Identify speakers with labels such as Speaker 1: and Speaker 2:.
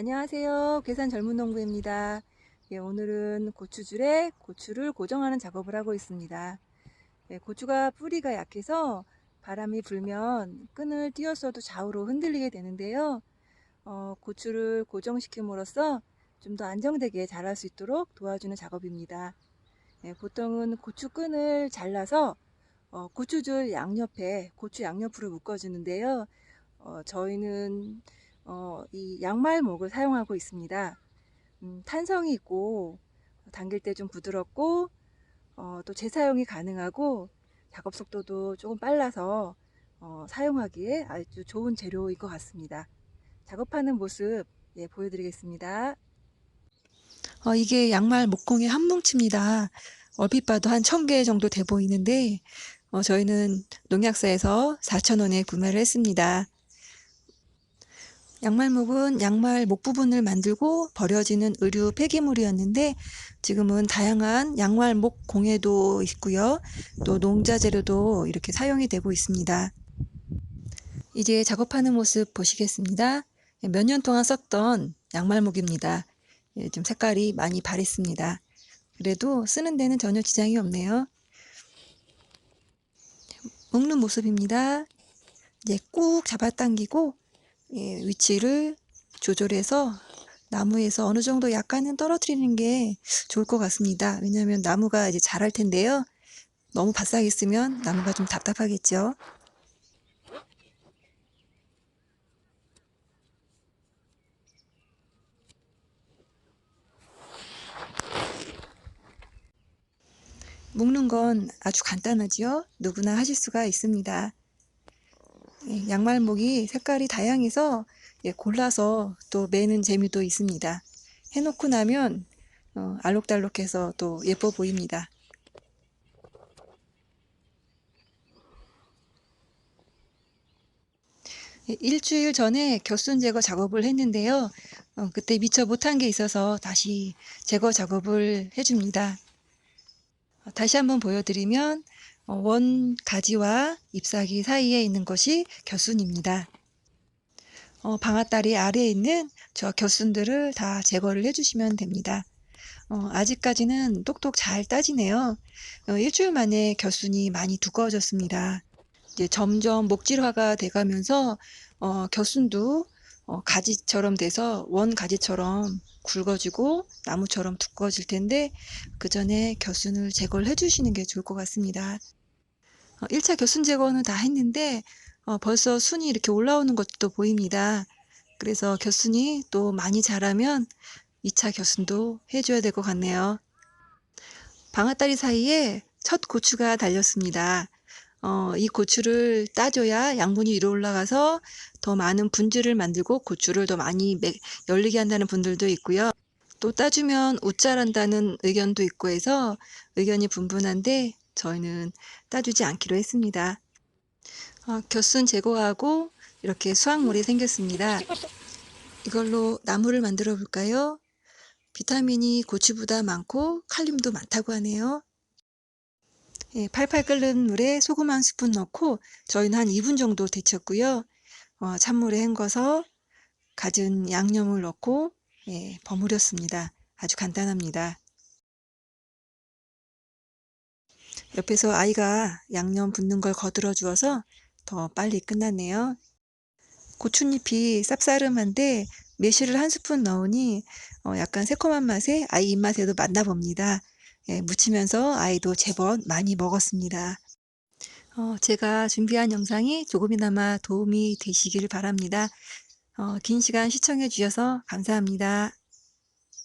Speaker 1: 안녕하세요. 괴산 젊은 농부입니다. 예, 오늘은 고추줄에 고추를 고정하는 작업을 하고 있습니다. 예, 고추가 뿌리가 약해서 바람이 불면 끈을 띄었어도 좌우로 흔들리게 되는데요. 어, 고추를 고정시킴으로써 좀 더 안정되게 자랄 수 있도록 도와주는 작업입니다. 예, 보통은 고추 끈을 잘라서 어, 고추줄 양옆에 고추 양옆으로 묶어주는데요. 어, 저희는 어, 이 양말목을 사용하고 있습니다. 음, 탄성이 있고 당길 때 좀 부드럽고 어, 또 재사용이 가능하고 작업 속도도 조금 빨라서 어, 사용하기에 아주 좋은 재료인 것 같습니다. 작업하는 모습 예, 보여드리겠습니다.
Speaker 2: 어, 이게 양말 목공의 한 뭉치입니다. 얼핏 봐도 한 1000개 정도 돼 보이는데 어, 저희는 농약사에서 4,000원에 구매를 했습니다. 양말목은 양말 목 부분을 만들고 버려지는 의류 폐기물이었는데 지금은 다양한 양말 목 공예도 있고요. 또 농자 재료도 이렇게 사용이 되고 있습니다. 이제 작업하는 모습 보시겠습니다. 몇 년 동안 썼던 양말목입니다. 예, 좀 색깔이 많이 바랬습니다. 그래도 쓰는 데는 전혀 지장이 없네요. 묶는 모습입니다. 이제 꾹 잡아당기고 예, 위치를 조절해서 나무에서 어느 정도 약간은 떨어뜨리는 게 좋을 것 같습니다. 왜냐하면 나무가 이제 자랄 텐데요. 너무 바싹 있으면 나무가 좀 답답하겠죠. 묶는 건 아주 간단하지요. 누구나 하실 수가 있습니다. 예, 양말목이 색깔이 다양해서 예, 골라서 또 매는 재미도 있습니다. 해놓고 나면 어, 알록달록해서 또 예뻐 보입니다. 예, 일주일 전에 겨순 제거 작업을 했는데요. 어, 그때 미처 못한 게 있어서 다시 제거 작업을 해줍니다. 어, 다시 한번 보여드리면 어, 원 가지와 잎사귀 사이에 있는 것이 겨순입니다. 어, 방아다리 아래에 있는 저 겨순들을 다 제거를 해주시면 됩니다. 어, 아직까지는 똑똑 잘 따지네요. 어, 일주일 만에 겨순이 많이 두꺼워졌습니다. 이제 점점 목질화가 돼가면서 어, 겨순도 어, 가지처럼 돼서 원 가지처럼 굵어지고 나무처럼 두꺼워질 텐데 그 전에 겨순을 제거를 해주시는 게 좋을 것 같습니다. 어, 1차 겨순 제거는 다 했는데 어, 벌써 순이 이렇게 올라오는 것도 보입니다. 그래서 겨순이 또 많이 자라면 2차 겨순도 해줘야 될 것 같네요. 방아다리 사이에 첫 고추가 달렸습니다. 어, 이 고추를 따줘야 양분이 위로 올라가서 더 많은 분질을 만들고 고추를 더 많이 매, 열리게 한다는 분들도 있고요. 또 따주면 웃자란다는 의견도 있고 해서 의견이 분분한데 저희는 따주지 않기로 했습니다. 어, 겨순 제거하고 이렇게 수확물이 생겼습니다. 이걸로 나무를 만들어 볼까요? 비타민이 고추보다 많고 칼륨도 많다고 하네요. 예, 팔팔 끓는 물에 소금 한 스푼 넣고 저희는 한 2분 정도 데쳤고요. 어, 찬물에 헹궈서 갖은 양념을 넣고 예, 버무렸습니다. 아주 간단합니다. 옆에서 아이가 양념 붓는 걸 거들어 주어서 더 빨리 끝났네요. 고추잎이 쌉싸름한데 매실을 한 스푼 넣으니 어, 약간 새콤한 맛에 아이 입맛에도 맞나 봅니다. 예, 무치면서 아이도 제법 많이 먹었습니다. 어, 제가 준비한 영상이 조금이나마 도움이 되시길 바랍니다. 어, 긴 시간 시청해 주셔서 감사합니다.